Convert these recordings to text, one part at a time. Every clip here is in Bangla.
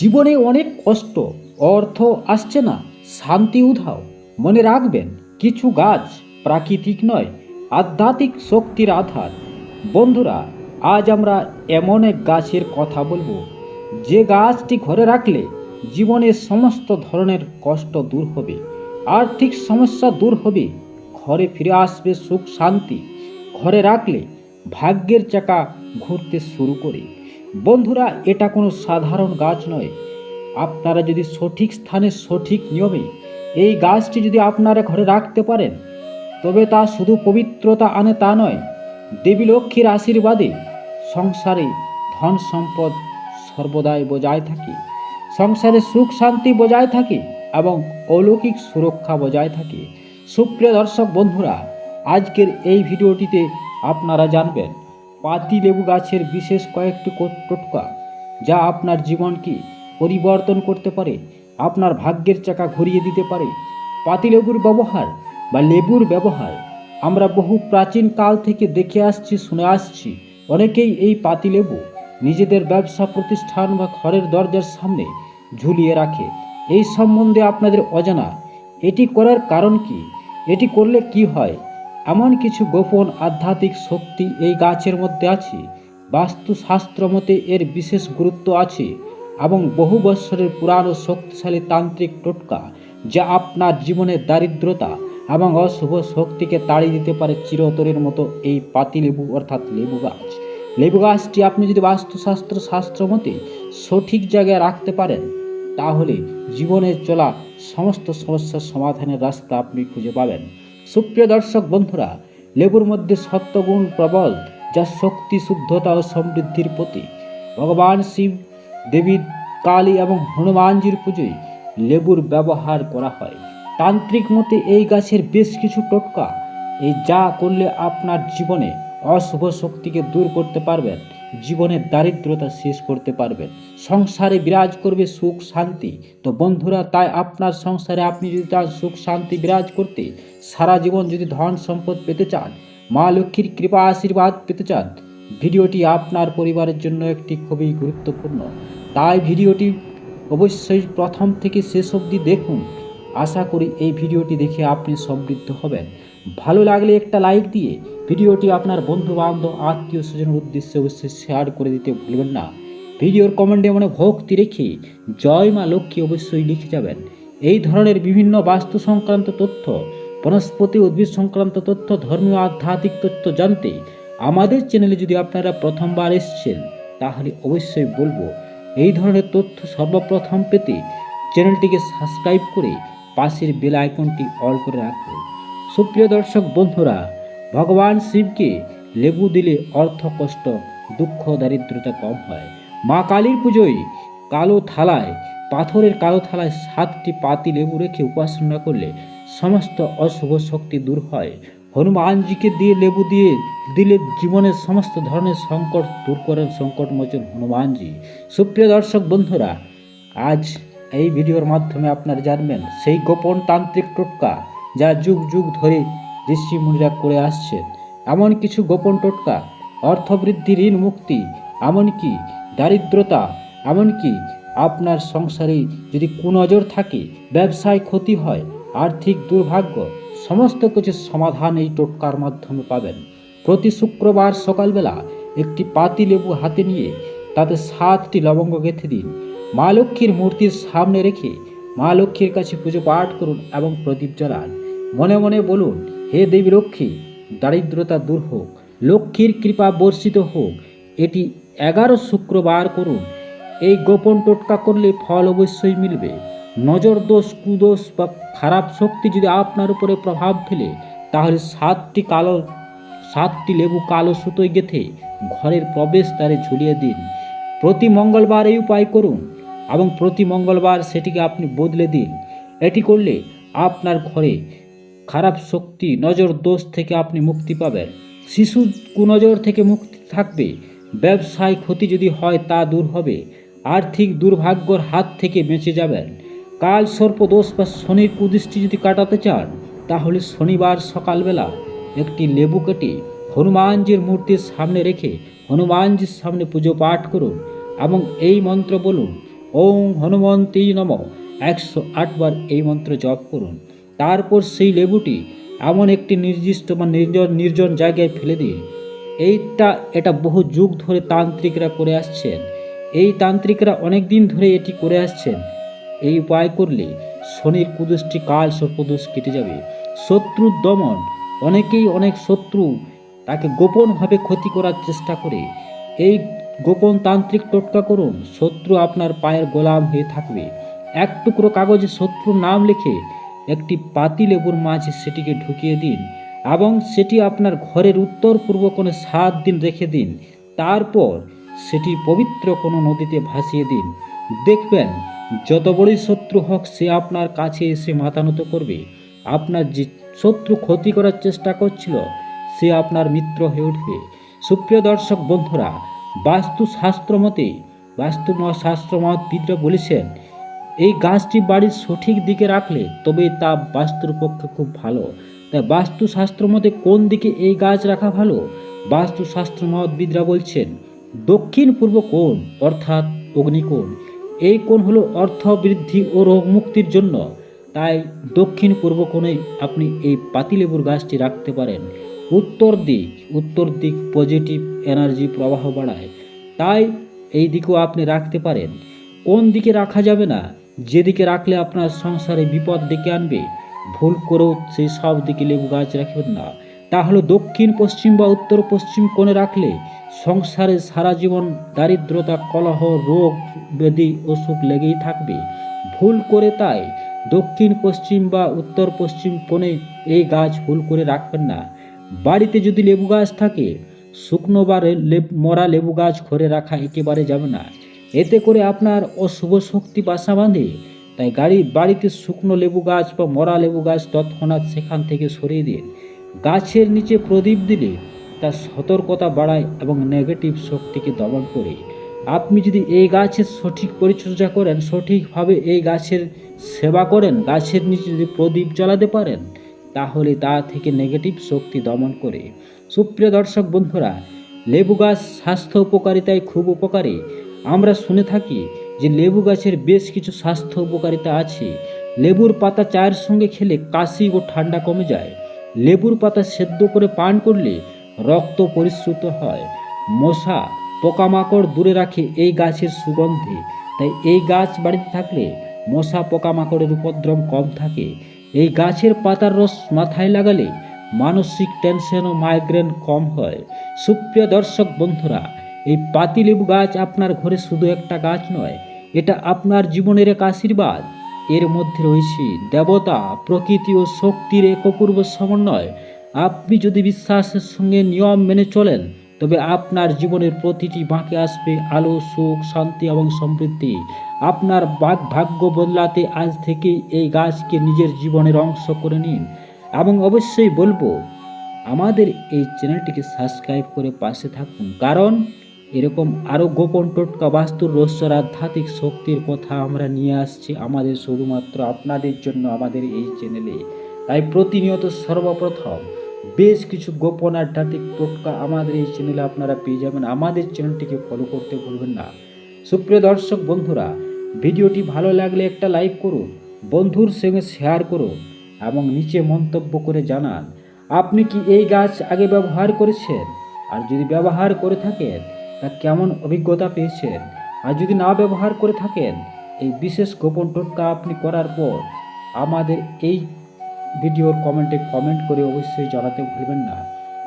জীবনে অনেক কষ্ট, অর্থ আসছে না, শান্তি উধাও। মনে রাখবেন, কিছু গাছ প্রাকৃতিক নয়, আধ্যাত্মিক শক্তির আধার। বন্ধুরা, আজ আমরা এমন এক গাছের কথা বলব। যে গাছটি ঘরে রাখলে জীবনের সমস্ত ধরনের কষ্ট দূর হবে, আর্থিক সমস্যা দূর হবে, ঘরে ফিরে আসবে সুখ শান্তি। ঘরে রাখলে ভাগ্যের চাকা ঘুরতে শুরু করে। বন্ধুরা, এটা কোনো সাধারণ গাছ নয়। আপনারা যদি সঠিক স্থানে সঠিক নিয়মে এই গাছটি যদি আপনারা ঘরে রাখতে পারেন, তবে তা শুধু পবিত্রতা আনে তা নয়, দেবী লক্ষ্মীর আশীর্বাদে সংসারে ধন সম্পদ সর্বদাই বজায় থাকে, সংসারে সুখ শান্তি বজায় থাকে এবং অলৌকিক সুরক্ষা বজায় থাকে। সুপ্রিয় দর্শক বন্ধুরা, আজকের এই ভিডিওটিতে আপনারা জানবেন পাতি লেবু গাছের বিশেষ কয়েকটি টোটকা, যা আপনার জীবনকে পরিবর্তন করতে পারে, আপনার ভাগ্যের চাকা ঘুরিয়ে দিতে পারে। পাতিলেবুর ব্যবহার বা লেবুর ব্যবহার আমরা বহু প্রাচীন কাল থেকে দেখে আসছি, শুনে আসছি। অনেকেই এই পাতিলেবু নিজেদের ব্যবসা প্রতিষ্ঠান বা ঘরের দরজার সামনে ঝুলিয়ে রাখে। এই সম্বন্ধে আপনাদের অজানা। এটি করার কারণ কি? এটি করলে কি হয়? এমন কিছু গোপন আধ্যাত্মিক শক্তি এই গাছের মধ্যে আছে। বাস্তুশাস্ত্র মতে এর বিশেষ গুরুত্ব আছে এবং বহু বৎসরের পুরানো শক্তিশালী তান্ত্রিক টোটকা যা আপনার জীবনের দারিদ্রতা এবং অশুভ শক্তিকে তাড়িয়ে দিতে পারে চিরতরের মতো এই পাতিলেবু অর্থাৎ লেবু গাছ। লেবু গাছটি আপনি যদি বাস্তুশাস্ত্র শাস্ত্র মতে সঠিক জায়গায় রাখতে পারেন, তাহলে জীবনে চলা সমস্ত সমস্যার সমাধানের রাস্তা আপনি খুঁজে পাবেন। সুপ্রিয় দর্শক বন্ধুরা, লেবুর মধ্যে সত্যগুণ প্রবল, যা শক্তি, শুদ্ধতা ও সমৃদ্ধির প্রতীক। ভগবান শিব, দেবী কালী এবং হনুমানজির পুজোয় লেবুর ব্যবহার করা হয়। তান্ত্রিক মতে এই গাছের বেশ কিছু টোটকা, এই যা করলে আপনার জীবনে অশুভ শক্তিকে দূর করতে পারবেন। জীবনের দারিদ্রতা শেষ করতে পারবেন সংসারে বিরাজ করবে সুখ, শান্তি। তো বন্ধুরা, তাই আপনার সংসারে আপনি যদি তার সুখ, শান্তি বিরাজ করতে সারা জীবন যদি ধন সম্পদ পেতে চান, মা লক্ষ্মীর কৃপা আশীর্বাদ পেতে চান, ভিডিওটি আপনার পরিবারের জন্য একটি খুবই গুরুত্বপূর্ণ। তাই ভিডিওটি অবশ্যই প্রথম থেকে শেষ অবধি দেখুন। আশা করি এই ভিডিওটি দেখে আপনি সমৃদ্ধ হবেন। ভালো লাগলে একটা লাইক দিয়ে ভিডিওটি আপনার বন্ধু বান্ধব আত্মীয় স্বজনের উদ্দেশ্যে অবশ্যই শেয়ার করে দিতে ভুলবেন না। ভিডিওর কমেন্টে মানে ভক্তি রেখে জয় মা লক্ষ্মী অবশ্যই লিখে যাবেন। এই ধরনের বিভিন্ন বাস্তু সংক্রান্ত তথ্য, বনস্পতি উদ্ভিদ সংক্রান্ত তথ্য, ধর্মীয় আধ্যাত্মিক তথ্য জানতে আমাদের চ্যানেলে যদি আপনারা প্রথমবার এসছেন, তাহলে অবশ্যই বলব, এই ধরনের তথ্য সর্বপ্রথম পেতে চ্যানেলটিকে সাবস্ক্রাইব করে পাশের বেল আইকনটি অল করে রাখুন। সুপ্রিয় দর্শক, বন্ধুরা ভগবান শিবকে লেবু দিলে অর্থ কষ্ট, দুঃখ, দারিদ্রতা কম হয়। মা কালীর পুজোয় কালো থালায়, পাথরের কালো থালায় সাতটি পাতি লেবু রেখে উপাসনা করলে সমস্ত অশুভ শক্তি দূর হয়। হনুমানজিকে দিয়ে লেবু দিয়ে দিলে জীবনের সমস্ত ধরনের সংকট দূর করেন সংকট সংকটমোচন হনুমানজি। সুপ্রিয় দর্শক বন্ধুরা, আজ এই ভিডিওর মাধ্যমে আপনারা জানবেন সেই গোপন তান্ত্রিক টোটকা যা যুগ যুগ ধরে ঋষি মুনিরা করে আসছেন এমন কিছু গোপন টোটকা, অর্থবৃদ্ধি ঋণ মুক্তি, এমনকি দারিদ্রতা, এমনকি আপনার সংসারে যদি কুনজর থাকে, ব্যবসায় ক্ষতি হয়, আর্থিক দুর্ভাগ্য, সমস্ত কিছু সমাধান এই টোটকার মাধ্যমে পাবেন। প্রতি শুক্রবার সকালবেলা একটি পাতি লেবু হাতে নিয়ে তাতে সাতটি লবঙ্গ গেঁথে দিন। মা লক্ষ্মীর মূর্তির সামনে রেখে মা লক্ষ্মীর কাছে পুজো পাঠ করুন এবং প্রদীপ জ্বালান। মনে মনে বলুন হে দেবী লক্ষ্মী, দারিদ্রতা দূর হোক, লক্ষ্মীর কৃপা বর্ষিত হোক, এটি এগারো শুক্রবার করুন। এই গোপন টোটকা করলে ফল অবশ্যই মিলবে। নজর দোষ, কুদোষ বা খারাপ শক্তি যদি আপনার উপরে প্রভাব ফেলে, তাহলে সাতটি কালো, সাতটি লেবু কালো সুতোয় গেথে ঘরের প্রবেশ প্রবেশদ্বারে ঝুলিয়ে দিন। প্রতি মঙ্গলবার এই উপায় করুন এবং প্রতি মঙ্গলবার সেটিকে আপনি বদলে দিন। এটি করলে আপনার ঘরে খারাপ শক্তি, নজর, দোষ থেকে আপনি মুক্তি পাবেন। শিশু কুনজর থেকে মুক্তি থাকবে। ব্যবসায় ক্ষতি যদি হয়, তা দূর হবে। আর্থিক দুর্ভাগ্যর হাত থেকে বেঁচে যাবেন। কাল সর্পদোষ বা শনির কুদৃষ্টি যদি কাটাতে চান, তাহলে শনিবার সকালবেলা একটি লেবু কেটে হনুমানজির মূর্তির সামনে রেখে হনুমানজির সামনে পুজো পাঠ করুন এবং এই মন্ত্র বলুন ওং হনুমন্তী নম। একশো আটবার এই মন্ত্র জপ করুন। তারপর সেই লেবুটি এমন একটি নির্দিষ্ট বা নির্জন নির্জন জায়গায় ফেলে দিন এইটা, এটা বহু যুগ ধরে তান্ত্রিকরা করে আসছেন। এই তান্ত্রিকরা অনেক দিন ধরে এটি করে আসছেন। এই উপায় করলে শনির কুদুষ্টি, কাল সর্পদোষ কেটে যাবে। শত্রুর দমন, অনেকেই অনেক শত্রু তাকে গোপনভাবে ক্ষতি করার চেষ্টা করে। এই গোপন তান্ত্রিক টোটকা করুন, শত্রু আপনার পায়ের গোলাম হয়ে থাকবে। এক টুকরো কাগজে শত্রুর নাম লিখে একটি পাতি লেবুর সেটিকে ঢুকিয়ে দিন এবং সেটি আপনার ঘরের উত্তর পূর্ব কোণে সাত দিন রেখে দিন। তারপর সেটি পবিত্র কোনো নদীতে ভাসিয়ে দিন। দেখবেন, যত বড়ই শত্রু হোক, সে আপনার কাছে এসে মাথা নত করবে। আপনার যে শত্রু ক্ষতি করার চেষ্টা করছিল, সে আপনার মিত্র হয়ে উঠবে। সুপ্রিয় দর্শক বন্ধুরা বাস্তু শাস্ত্র মতে বাস্তু শাস্ত্র মতবিদরা বলেছেন এই গাছটি বাড়ির সঠিক দিকে রাখলে তবে তা বাস্তুর পক্ষে খুব ভালো। তাই বাস্তুশাস্ত্র মতে কোন দিকে এই গাছ রাখা ভালো? বাস্তুশাস্ত্র মতবিদরা বলছেন, দক্ষিণ পূর্ব কোণ, অর্থাৎ অগ্নিকোণ। এই কোণ হলো অর্থ বৃদ্ধি ও রোগ মুক্তির জন্য। তাই দক্ষিণ পূর্ব কোণে আপনি এই পাতিলেবুর গাছটি রাখতে পারেন। উত্তর দিক উত্তর দিক পজিটিভ এনার্জি প্রবাহ বাড়ায়। তাই এই দিকেও আপনি রাখতে পারেন। কোন দিকে রাখা যাবে না? যেদিকে রাখলে আপনার সংসারে বিপদ ডেকে আনবে, ভুল করেও সেই সব দিকে লেবু গাছ রাখবেন না। তাহলে দক্ষিণ, পশ্চিম বা উত্তর, পশ্চিম কোণে রাখলে সংসারে সারা জীবন দারিদ্রতা, কলহ, রোগ, ব্যাধি, অসুখ লেগেই থাকবে। ভুল করে তাই দক্ষিণ, পশ্চিম বা উত্তর, পশ্চিম কোণে এই গাছ ভুল করে রাখবেন না। বাড়িতে যদি লেবু গাছ থাকে, শুকনো বা মরা লেবু গাছ ঘরে রাখা একেবারে যাবে না। এতে করে আপনার অশুভ শক্তি বাসা বাঁধে। তাই গাড়ি, বাড়িতে শুকনো লেবু গাছ বা মরা লেবু গাছ তৎক্ষণাৎ সেখান থেকে সরিয়ে দিন। গাছের নিচে প্রদীপ দিলে তা সতর্কতা বাড়ায় এবং নেগেটিভ শক্তিকে দমন করে। আপনি যদি এই গাছের সঠিক পরিচর্যা করেন, সঠিকভাবে এই গাছের সেবা করেন, গাছের নিচে যদি প্রদীপ জ্বালাতে পারেন, তাহলে তা থেকে নেগেটিভ শক্তি দমন করে। সুপ্রিয় দর্শক বন্ধুরা, লেবু গাছ স্বাস্থ্য উপকারিতায় খুব উপকারী। আমরা শুনে থাকি যে লেবু গাছের বেশ কিছু স্বাস্থ্য উপকারিতা আছে। লেবুর পাতা চায়ের সঙ্গে খেলে কাশি ও ঠান্ডা কমে যায়। লেবুর পাতা সেদ্ধ করে পান করলে রক্ত পরিশ্রুত হয়। মশা পোকামাকড় দূরে রাখে এই গাছের সুগন্ধে। তাই এই গাছ বাড়িতে থাকলে মশা পোকামাকড়ের উপদ্রব কম থাকে। এই গাছের পাতার রস মাথায় লাগালে মানসিক টেনশন ও মাইগ্রেন কম হয়। সুপ্রিয় দর্শক বন্ধুরা এই পাতিলেবু গাছ আপনার ঘরে শুধু একটা গাছ নয়, এটা আপনার জীবনের এক আশীর্বাদ। এর মধ্যে রয়েছে দেবতা, প্রকৃতি ও শক্তির এক অপূর্ব সমন্বয়। আপনি যদি বিশ্বাসের সঙ্গে নিয়ম মেনে চলেন, তবে আপনার জীবনের প্রতিটি বাঁকে আসবে আলো সুখ শান্তি এবং সমৃদ্ধি। আপনার বাক ভাগ্য বদলাতে আজ থেকেই এই গাছকে নিজের জীবনের অংশ করে নিন। এবং অবশ্যই বলব, আমাদের এই চ্যানেলটিকে সাবস্ক্রাইব করে পাশে থাকুন। কারণ এরকম আরও গোপন টোটকা বাস্তুর রহস্যর আধ্যাত্মিক শক্তির কথা আমরা নিয়ে আসছি আমাদের শুধুমাত্র আপনাদের জন্য আমাদের এই চ্যানেলে। তাই প্রতিনিয়ত সর্বপ্রথম বেশ কিছু গোপন আধ্যাত্মিক টোটকা আমাদের এই চ্যানেলে আপনারা পেয়ে যাবেন। আমাদের চ্যানেলটিকে ফলো করতে ভুলবেন না। সুপ্রিয় দর্শক বন্ধুরা, ভিডিওটি ভালো লাগলে একটা লাইক করুন, বন্ধুর সঙ্গে শেয়ার করুন এবং নিচে মন্তব্য করে জানান, আপনি কি এই গাছ আগে ব্যবহার করেছেন? আর যদি ব্যবহার করে থাকেন তা কেমন অভিজ্ঞতা পেয়েছেন? আর যদি না ব্যবহার করে থাকেন, এই বিশেষ গোপন টোটকা আপনি করার পর আমাদের এই ভিডিওর কমেন্টে কমেন্ট করে অবশ্যই জানাতে ভুলবেন না।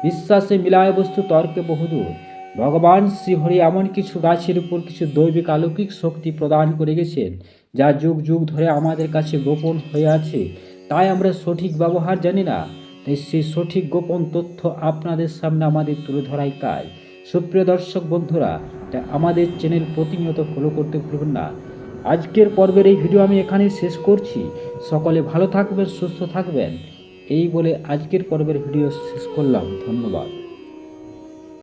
বিশ্বাসে মিলায় বস্তু তর্কে বহুদূর। ভগবান শ্রীহরি এমন কিছু গাছের উপর কিছু দৈবিক আলৌকিক শক্তি প্রদান করে গেছেন, যা যুগ যুগ ধরে আমাদের কাছে গোপন হয়ে আছে। তাই আমরা সঠিক ব্যবহার জানি না, তাই সেই সঠিক গোপন তথ্য আপনাদের সামনে আমাদের তুলে ধরাই কাজ সুপ্রিয় দর্শক বন্ধুরা তাই আমাদের চ্যানেল প্রতিনিয়ত ফলো করতে ভুলবেন না। আজকের পর্বের এই ভিডিও আমি এখানেই শেষ করছি। সকলে ভালো থাকবেন, সুস্থ থাকবেন। এই বলে আজকের পর্বের ভিডিও শেষ করলাম। ধন্যবাদ।